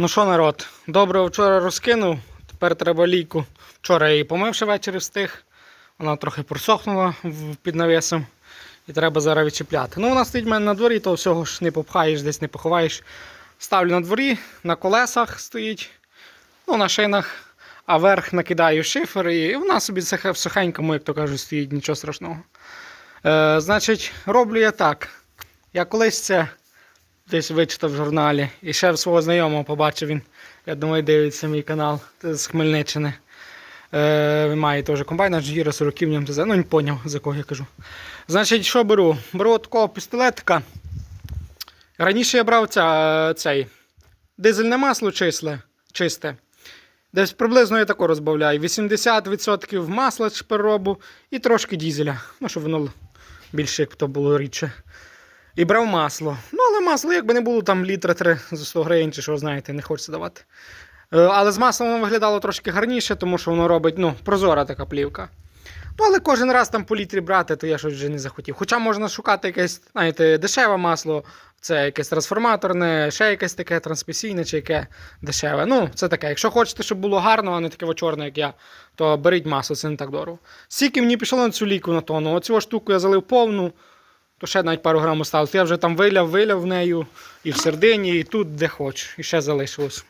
Ну що, народ, добре вчора розкинув. Тепер треба лійку. Вчора я її помив ще ввечері встиг. Вона трохи просохнула під навісом. І треба зараз відчіпляти. Ну, вона стоїть в мене на дворі, то всього ж не попхаєш, десь не поховаєш. Ставлю на дворі, на колесах стоїть, ну, на шинах, а верх накидаю шифер, і вона собі в сухенькому, як то кажуть, стоїть, нічого страшного. Е, значить, роблю я так. Я колись це десь вичитав в журналі. І ще свого знайомого побачив він. Я думаю, дивиться мій канал з Хмельниччини. Е, він має теж комбайн, аж 40 в ньому. Ну, він поняв, за кого я кажу. Значить, що беру? Беру такого пістолетика. Раніше я брав ця, цей дизельне масло числе, чисте. Десь приблизно я тако розбавляю. 80% масла переробу і трошки дізеля. Ну, щоб воно більше як то було рідше. І брав масло. Ну, але масло, якби не було там літра 3 за 100 гривень, чи що знаєте, не хочеться давати. Е, Але з маслом воно виглядало трошки гарніше, тому що воно робить ну, прозора така плівка. Ну, але кожен раз там по літрі брати, то я щось вже не захотів. Хоча можна шукати якесь, знаєте, дешеве масло, це якесь трансформаторне, ще якесь таке трансмісійне чи яке дешеве. Ну, це таке. Якщо хочете, щоб було гарно, а не таке чорне, як я, то беріть масло, це не так дорого. Скільки мені пішло на цю ліку на тонну. Оцю штуку я залив повну, то ще навіть пару грам осталось. Я вже там виляв, виляв в нею і в середині, і тут, де хоч. І ще залишилось.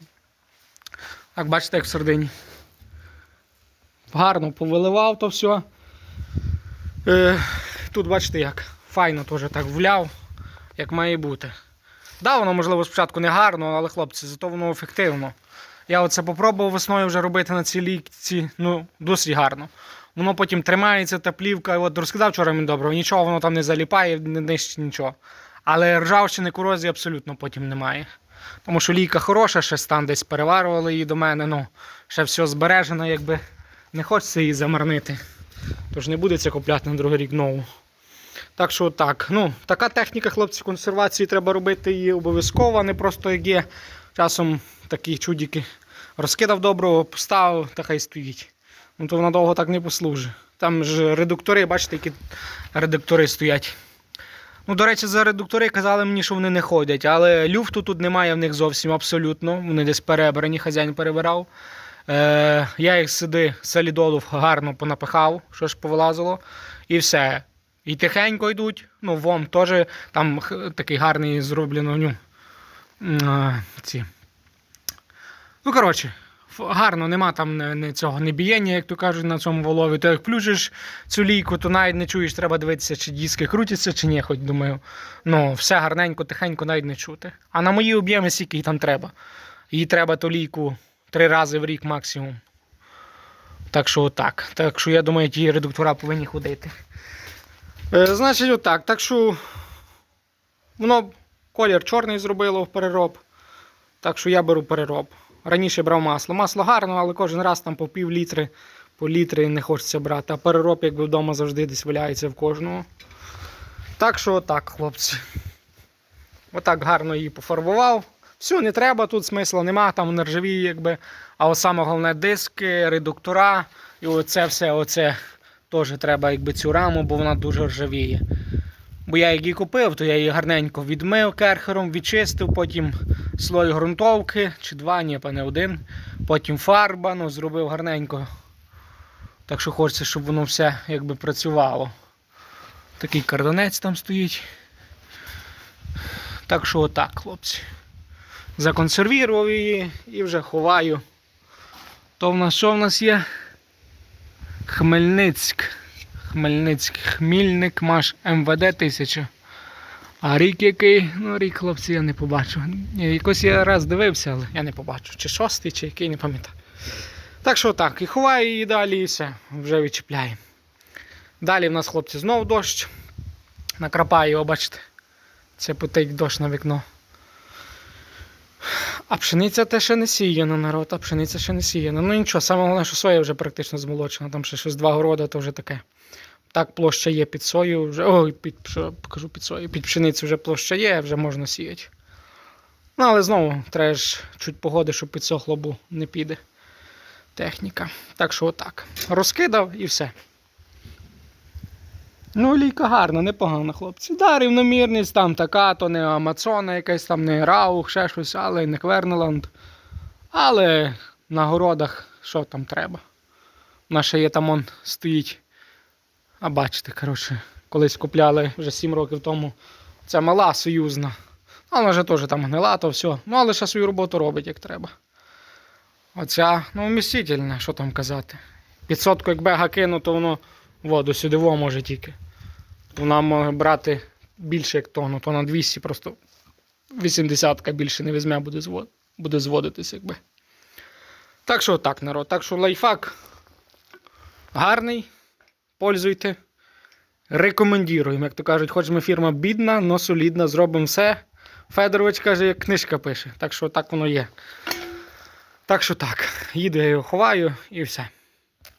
Так, бачите, як в середині. Гарно повиливав то все. Е, тут бачите як. Файно теж так вляв, як має бути. Да, воно, можливо, спочатку не гарно, але хлопці, зато воно ефективно. Я оце попробував весною вже робити на цій лікці, ну, досить гарно. Воно потім тримається, та плівка, от розкидав вчора він добре, нічого воно там не заліпає, не нищить нічого. Але ржавчини корозії абсолютно потім немає. Тому що лійка хороша, ще стан десь переварували її до мене, ну, ще все збережено, якби не хочеться її замарнити. Тож не буде це купляти на другий рік нову. Так що так. Ну, така техніка, хлопці, консервації треба робити її обов'язково, а не просто як є. Часом такі чудики розкидав доброго, поставив та хай стоїть. Ну то вона довго так не послужить. Там ж редуктори, бачите, які редуктори стоять. Ну, до речі, за редуктори казали мені, що вони не ходять, але люфту тут немає в них зовсім абсолютно. Вони десь перебрані, хазяїн перебирав. Е, я їх сюди солідолу гарно понапихав, що ж повилазило, і все. І тихенько йдуть. Ну, вом теж там такий гарний зроблено. Ну, ці. Ну коротше, гарно, нема там не, цього не бієння, як то кажуть, на цьому волові. То як плюжиш цю лійку, то навіть не чуєш, треба дивитися, чи диски крутяться, чи ні, хоч думаю. Ну, все гарненько, тихенько, навіть не чути. А на мої об'єми скільки їй там треба. Їй треба ту лійку три рази в рік максимум. Так що отак. Так що я думаю, ті редуктора повинні ходити. Е, значить, отак. Так що воно колір чорний зробило в перероб. Так що я беру перероб. Раніше брав масло. Масло гарно, але кожен раз там по пів літри, по літри не хочеться брати. А перероб, якби вдома завжди десь валяється в кожного. Так що отак, хлопці. Отак гарно її пофарбував. Все, не треба, тут смисла нема, там нержаві, якби. А от саме головне диски, редуктора. І оце все, оце теж треба якби цю раму, бо вона дуже ржавіє. Бо я її купив, то я її гарненько відмив керхером, відчистив, потім слой ґрунтовки, чи два, ні, пане один. Потім фарба, ну, зробив гарненько. Так що хочеться, щоб воно все якби працювало. Такий кардонець там стоїть. Так що отак, хлопці. Законсервірував її і вже ховаю. То в нас що в нас є? Хмельницьк. Хмельницьк, Хмільник, Маш МВД 1000. А рік який? Ну, рік, хлопці, я не побачу. Якось я раз дивився, але я не побачу. Чи шостий, чи який, не пам'ятаю. Так що так, і ховаю її далі і все, вже відчіпляємо. Далі в нас, хлопці, знов дощ. Накрапає його, бачите. Це потить дощ на вікно. А пшениця те ще не сіяна, народ, а пшениця ще не сіяна. Ну нічого, саме головне, що соя вже практично змолочена, там ще щось два города, то вже таке. Так, площа є під сою, вже. Ой, під, покажу під сою, під пшеницю вже площа є, вже можна сіяти. Ну, але знову треба ж чуть погоди, щоб підсохло, бо не піде техніка. Так що отак. Розкидав і все. Ну, лійка гарна, непогана, хлопці. Да, рівномірність там така, то не Амазона якась там, не Раух, ще щось, але не Квернеланд. Але на городах що там треба? Наша є там он стоїть. А бачите, коротше, колись купляли вже 7 років тому. Ця мала союзна. Вона вже теж там гнила, то все. Ну, але ще свою роботу робить як треба. Оця, ну, вмістительна, що там казати. 500 як бега кину, то воно воду сюди во може тільки. Вона може брати більше як тонну, то на 200 просто 80-ка більше не візьме, буде, звод, буде зводитись, якби. Так що так, народ. Так що лайфхак гарний. Пользуйте. Рекомендуємо, як то кажуть, хоч ми фірма бідна, але солідна, зробимо все. Федорович каже, як книжка пише. Так що так воно є. Так що так. Їду я його ховаю і все.